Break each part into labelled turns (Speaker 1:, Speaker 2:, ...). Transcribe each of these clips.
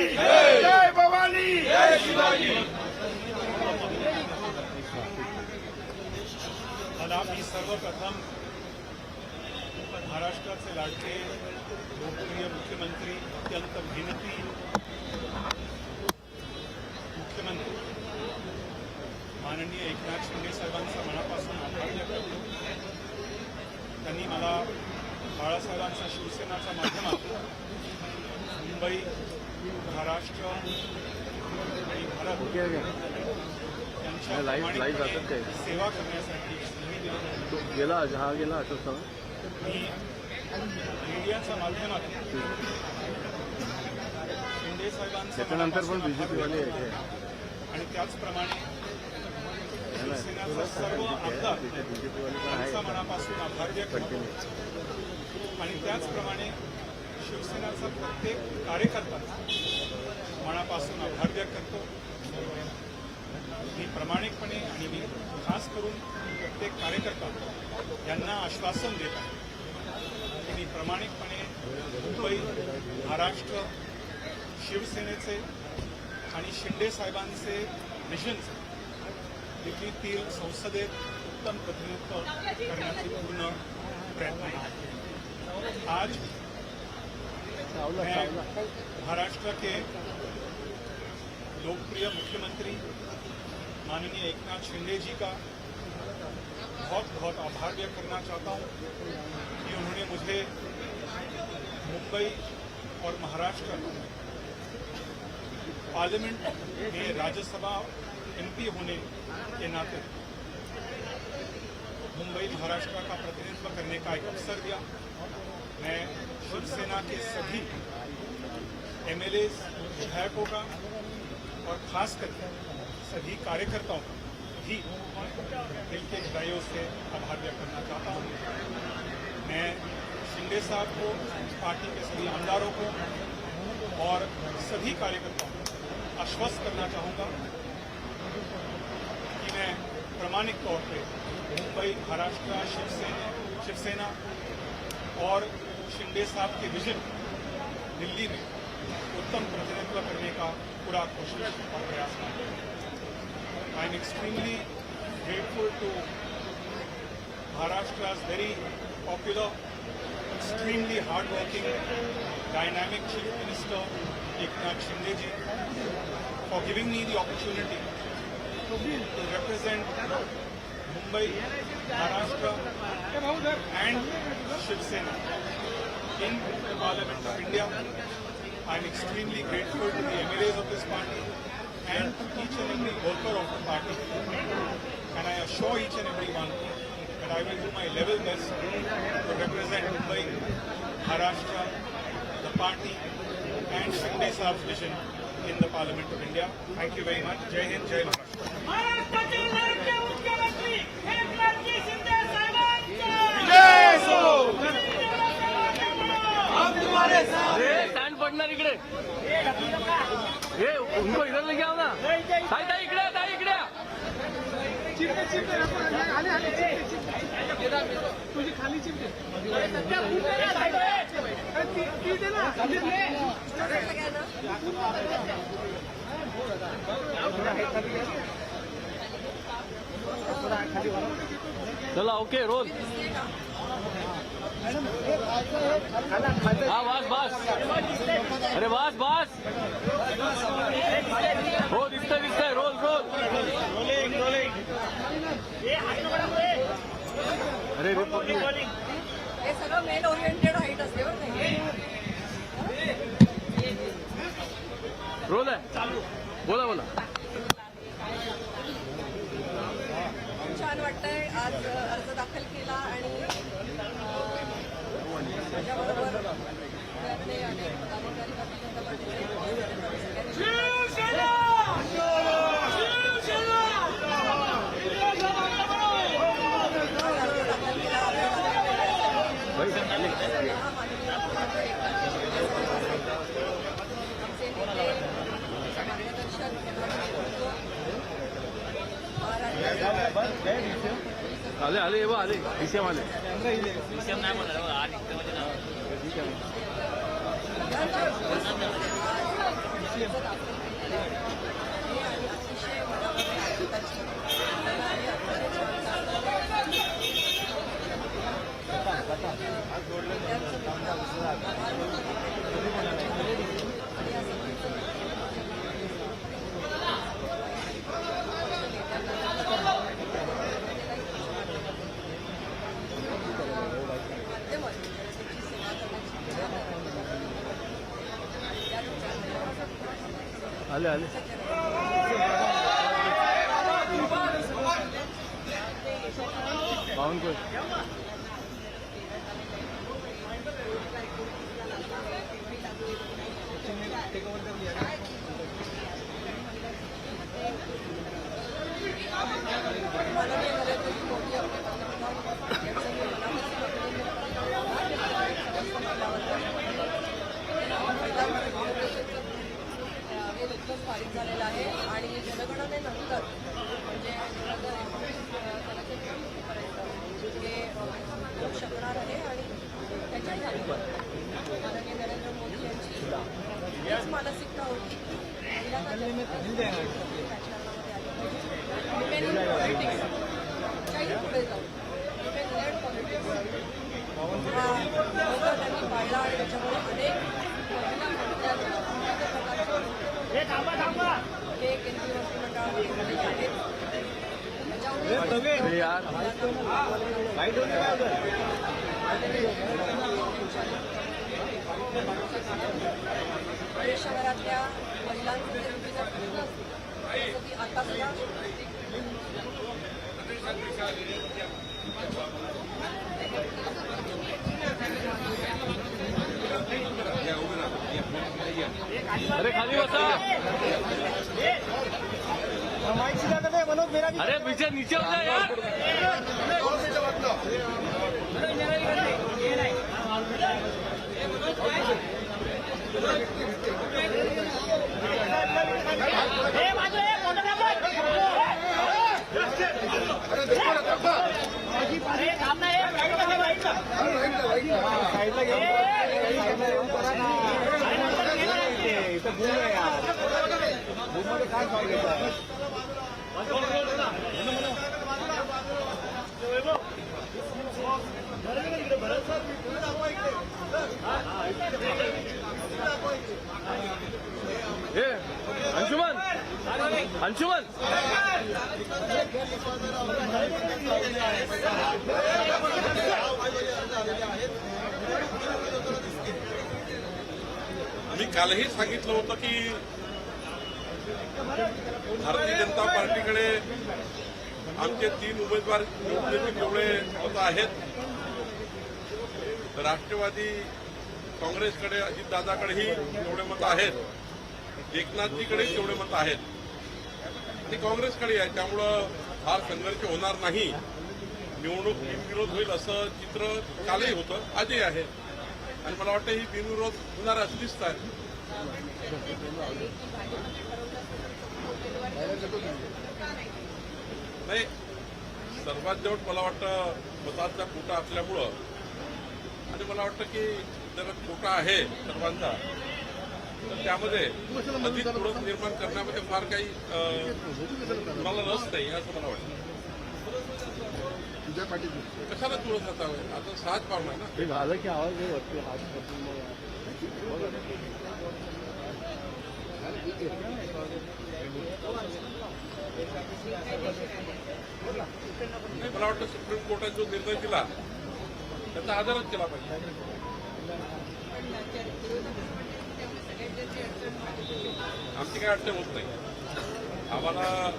Speaker 1: जय भवानी!
Speaker 2: मला मी सर्वप्रथम महाराष्ट्राचे लाडके लोकप्रिय मुख्यमंत्री अत्यंत मेहनत मुख्यमंत्री माननीय एकनाथ शिंदे साहेबांचा मनापासून आभार व्यक्त करतो त्यांनी मला बाळासाहेबांचा शिवसेनाच्या माध्यमातून मुंबई महाराष्ट्र आणि भारत यांच्या
Speaker 3: लाईव्ह- लाईव्ह जातात काय?
Speaker 2: प्रामाणिकपणे सेवा करण्यासाठी दिली
Speaker 3: तो गेला हा गेला चव्हाण
Speaker 2: मी मीडियाच्या माध्यमातून शिंदे साहेबांचं
Speaker 3: त्याच्यानंतर पण
Speaker 2: मनापासून
Speaker 3: बीजेपी वाले
Speaker 2: आभार
Speaker 3: हे
Speaker 2: व्यक्त आणि त्याचप्रमाणे शिवसेनेचा सर्व आमदार
Speaker 3: पण आहे
Speaker 2: मनापासून आभार व्यक्त करतो.
Speaker 3: कंटिन्यू.
Speaker 2: आणि त्याचप्रमाणे शिवसेनेचा प्रत्येक कार्यकर्ता मनापासून आभार व्यक्त करतो. मी प्रामाणिकपणे आणि मी खास करून प्रत्येक कार्यकर्ता यांना आश्वासन देत आहे की मी प्रामाणिकपणे मुंबई महाराष्ट्र शिवसेनेचे आणि शिंदे साहेबांचे मिशनचे दिल्लीतील संसदेत उत्तम प्रतिनिधित्व करण्याचे पूर्ण प्रयत्न आहे. आज महाराष्ट्र के लोकप्रिय मुख्यमंत्री माननीय एकनाथ शिंदे जी का बहुत बहुत आभार व्यक्त करना चाहता हूँ कि उन्होंने मुझे मुंबई और महाराष्ट्र पार्लियामेंट में राज्यसभा एमपी होने के नाते मुंबई महाराष्ट्र का प्रतिनिधित्व करने का एक अवसर दिया। मैं शिवसेना के सभी एमएलए विधायकों का और खास करके सभी कार्यकर्ताओं का भी दिल के गहराइयों से आभार व्यक्त करना चाहता हूँ। मैं शिंदे साहब को, पार्टी के सभी आमदारों को और सभी कार्यकर्ताओं को आश्वस्त करना चाहूँगा कि मैं प्रामाणिक तौर पे मुंबई महाराष्ट्र शिवसेना शिवसेना और शिंदे साहब के विजन दिल्ली में उत्तम प्रतिनिधित्व करने का पूरा कोशिश और प्रयास कर I am extremely grateful to Maharashtra is very popular extremely hard working dynamic chief minister Eknath Shinde ji for giving me the opportunity to represent Mumbai Maharashtra and Shiv Sena in parliament of India I am extremely grateful to the MLAs of this party and to each and every worker of the party. And I assure each and every one that I will do my level best to represent Mumbai, Maharashtra, the party and Shinde Saab's vision in the Parliament of India. Thank you very much. Jai Hind, Jai Maharashtra.
Speaker 3: Stand इकडे. हे उनको इधर लेके आओ ना. ताई ताई इकडे ताई इकडे
Speaker 4: तुझी खाली चिमटे ती
Speaker 3: चला ओके रोल. हा बस बस. अरे बस बस. हो दिसतंय दिसतंय रोल रोल अरे.
Speaker 5: हे सगळं ओरिएंटेड हाईट असते.
Speaker 3: रोल आहे. बोला बोला.
Speaker 5: माझ्याबरोबर पुण्यातले अनेक पदाधिकारी भारतीय जनता पार्टीचे
Speaker 3: Спасибо. आले आले. बावनकुळे
Speaker 5: माननीय नरेंद्रजी मोदी आपले पंतप्रधान यांचं मी मनापासून हे नुकतंच पारित झालेलं आहे आणि जनगणनेनंतर म्हणजे दोन हजार हे होऊ शकणार आहे आणि अगोदर माननीय नरेंद्र मोदी यांची हीच मानसिकता होती politics. त्याच्याही पुढे जाऊन Women led politics. हा त्यांनी पाळला आणि त्याच्यामुळे अनेक महिला मंत्र्या विविध प्रकारचे
Speaker 6: हे थांबा थांबा
Speaker 5: हे केंद्रीय मंत्रिमंडळामध्ये झालेले आहेत त्याच्यामुळे
Speaker 3: अरे यार
Speaker 5: देशभरातल्या महिलांचे जे विविध प्रश्न की आता सुद्धा
Speaker 3: अरे खाली बसा अच्छा नीचे हो जाए यार
Speaker 6: हे माझं हे फोटोग्राफर अरे थांब ना हे फोटोग्राफर
Speaker 3: ए अंशुमन अंशुमन.
Speaker 7: मी कालही सांगितलं होतं की भारतीय जनता पार्टीकडे आमचे तीन उमेदवार निवडणुकीत जेवढे मतं आहेत. राष्ट्रवादी काँग्रेसकडे अजितदादाकडेही एवढे मत आहेत. एकनाथजीकडे तेवढे मत आहेत. आणि काँग्रेसकडे आहे त्यामुळं फार संघर्ष होणार नाही. निवडणूक बिनविरोध होईल असं चित्र कालही होतं आजही आहे. आणि मला वाटतं ही बिनविरोध होणार असं दिसत आहे. नाही सर्वात जवळ मला वाटतं मतांचा कोटा असल्यामुळं आणि मला वाटतं की जर कोटा आहे सर्वांचा तर त्यामध्ये अधिक पुढं निर्माण करण्यामध्ये फार काही मला रस नाही असं मला वाटतं. कशाला तुळस असावं? आता सहज पावलं आहे ना.
Speaker 3: झालं की आवाज.
Speaker 7: नाही, मला. वाटतं सुप्रीम कोर्टाने जो निर्णय दिला त्याचा आदरच केला पाहिजे. आमची काही अडचण होत नाही. आम्हाला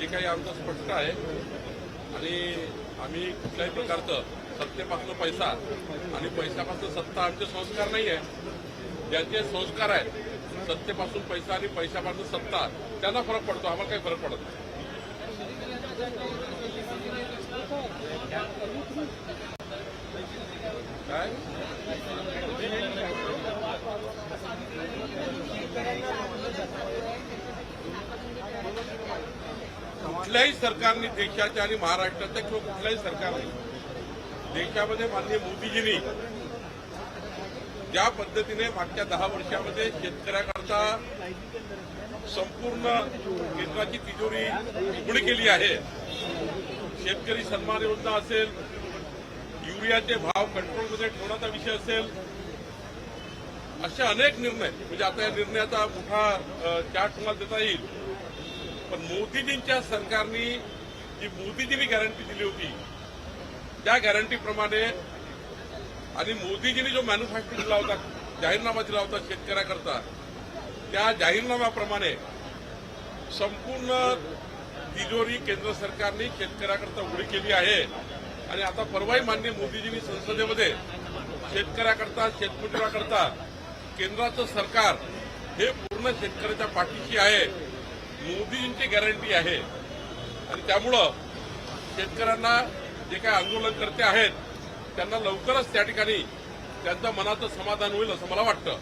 Speaker 7: जे काही आमचं स्पष्ट आहे आणि आम्ही कुठल्याही प्रकारचं सत्तेपासून पैसा आणि पैशापासून सत्ता आमचे संस्कार नाही आहे. ज्यांचे संस्कार आहेत सत्तेपासून पैसा आणि पैशापासून सत्ता त्यांना फरक पडतो. आम्हाला काही फरक पडत नाही. काय? कुठल्याही सरकारने देशाच्या आणि महाराष्ट्राच्या किंवा कुठल्याही सरकारने देशामध्ये माननीय मोदीजींनी ज्या पद्धतीने मागच्या दहा वर्षामध्ये शेतकऱ्याकरता संपूर्ण केंद्राची तिजोरी उघडी केली आहे शेतकरी सन्मान योजना असेल युरियाचे भाव कंट्रोलमध्ये ठेवण्याचा विषय असेल असे अनेक निर्णय म्हणजे आता या निर्णयाचा मोठा चार्ट तुम्हाला देता येईल. पण मोदीजींच्या सरकारने जी मोदीजींनी गॅरंटी दिली होती त्या गॅरंटीप्रमाणे आणि मोदीजींनी जो मॅन्युफॅक्चर दिला होता जाहीरनामा दिला होता शेतकऱ्याकरता त्या जाहीरनाम्याप्रमाणे संपूर्ण तिजोरी केंद्र सरकारने शेतकऱ्याकरता उघडी केली आहे. आणि आता परवाही मान्य मोदीजींनी संसदेमध्ये शेतकऱ्याकरता शेतमजुराकरता केंद्राचं सरकार हे पूर्ण शेतकऱ्याच्या पाठीशी आहे. मोदीजींची गॅरंटी आहे. आणि त्यामुळं शेतकऱ्यांना जे काही आंदोलनकर्ते आहेत त्यांना लवकरच त्या ठिकाणी त्यांचं मनाचं समाधान होईल असं मला वाटतं.